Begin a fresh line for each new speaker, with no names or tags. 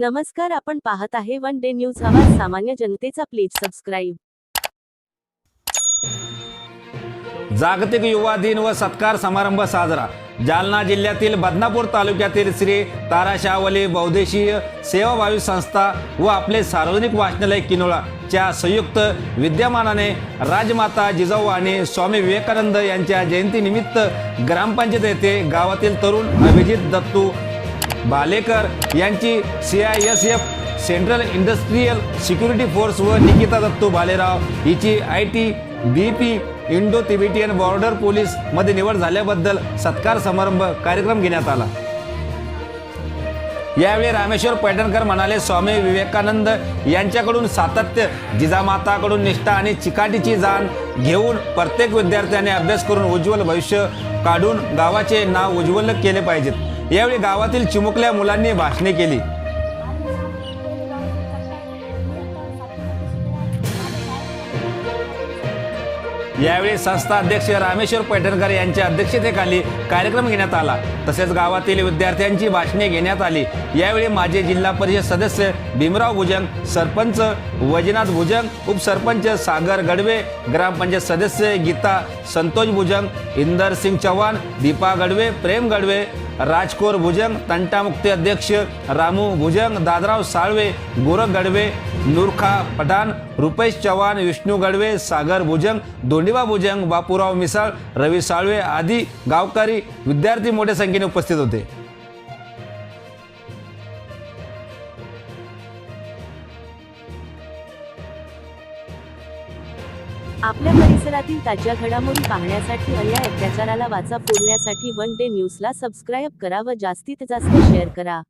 नमस्कार आपण पाहत आहे वन डे न्यूज. आवाज सामान्य जनतेचा प्लीज सबस्क्राईब.
जागतिक युवा दिन व सत्कार समारंभ साजरा. जालना जिल्ह्यातील बदनापूर तालुक्यातील श्री ताराशावली बौद्देशीय सेवाभावी संस्था व आपले सार्वजनिक वाचनालय किनोळा च्या संयुक्त विद्यमानाने राजमाता जिजाऊ आणि स्वामी विवेकानंद यांच्या जयंतीनिमित्त ग्रामपंचायत येथे गावातील तरुण अभिजित दत्तू भालेकर यांची C I S F central industrial security force व निकिता दत्तू भालेराव हिची I T B P Indo Tibetan border पोलीसमध्ये निवड झाल्याबद्दल सत्कार समारंभ कार्यक्रम घेण्यात आला. यावेळी रामेश्वर पैठणकर म्हणाले स्वामी विवेकानंद यांच्याकडून सातत्य जिजामाताकडून निष्ठा आणि चिकाटीची जाण घेऊन प्रत्येक विद्यार्थ्याने अभ्यास करून उज्ज्वल भविष्य काढून गावाचे नाव उज्ज्वल केले पाहिजेत. यावेळी गावातील चिमुकल्या मुलांनी भाषणे केली. यावेळी संस्था अध्यक्ष रामेश्वर पैठणकर यांच्या अध्यक्षतेखाली कार्यक्रम घेण्यात आला. तसेच गावातील विद्यार्थ्यांची भाषणे घेण्यात आली. यावेळी माजी जिल्हा परिषद सदस्य भीमराव भुजंग सरपंच वैजनाथ भुजंग उपसरपंच सागर गडवे ग्रामपंचायत सदस्य गीता संतोष भुजंग इंदर सिंग चव्हाण दीपा गडवे प्रेम गडवे राजकोर भुजंग तंटामुक्ती अध्यक्ष रामू भुजंग दादराव साळवे गोरख गडवे नूरखा पठाण रुपेश चव्हाण विष्णू गडवे सागर भुजंग दोंडीबा भुजंग बापूराव मिसाळ रवी साळवे आदी गावकरी विद्यार्थी मोठ्या संख्येने उपस्थित होते.
आपल्या परिसरातील ताज्या घडामोडी पाहण्यासाठी अन्याय अत्याचाराला वाचा फोडण्यासाठी वन डे न्यूजला सबस्क्राईब करा व जास्तीत जास्त शेअर करा.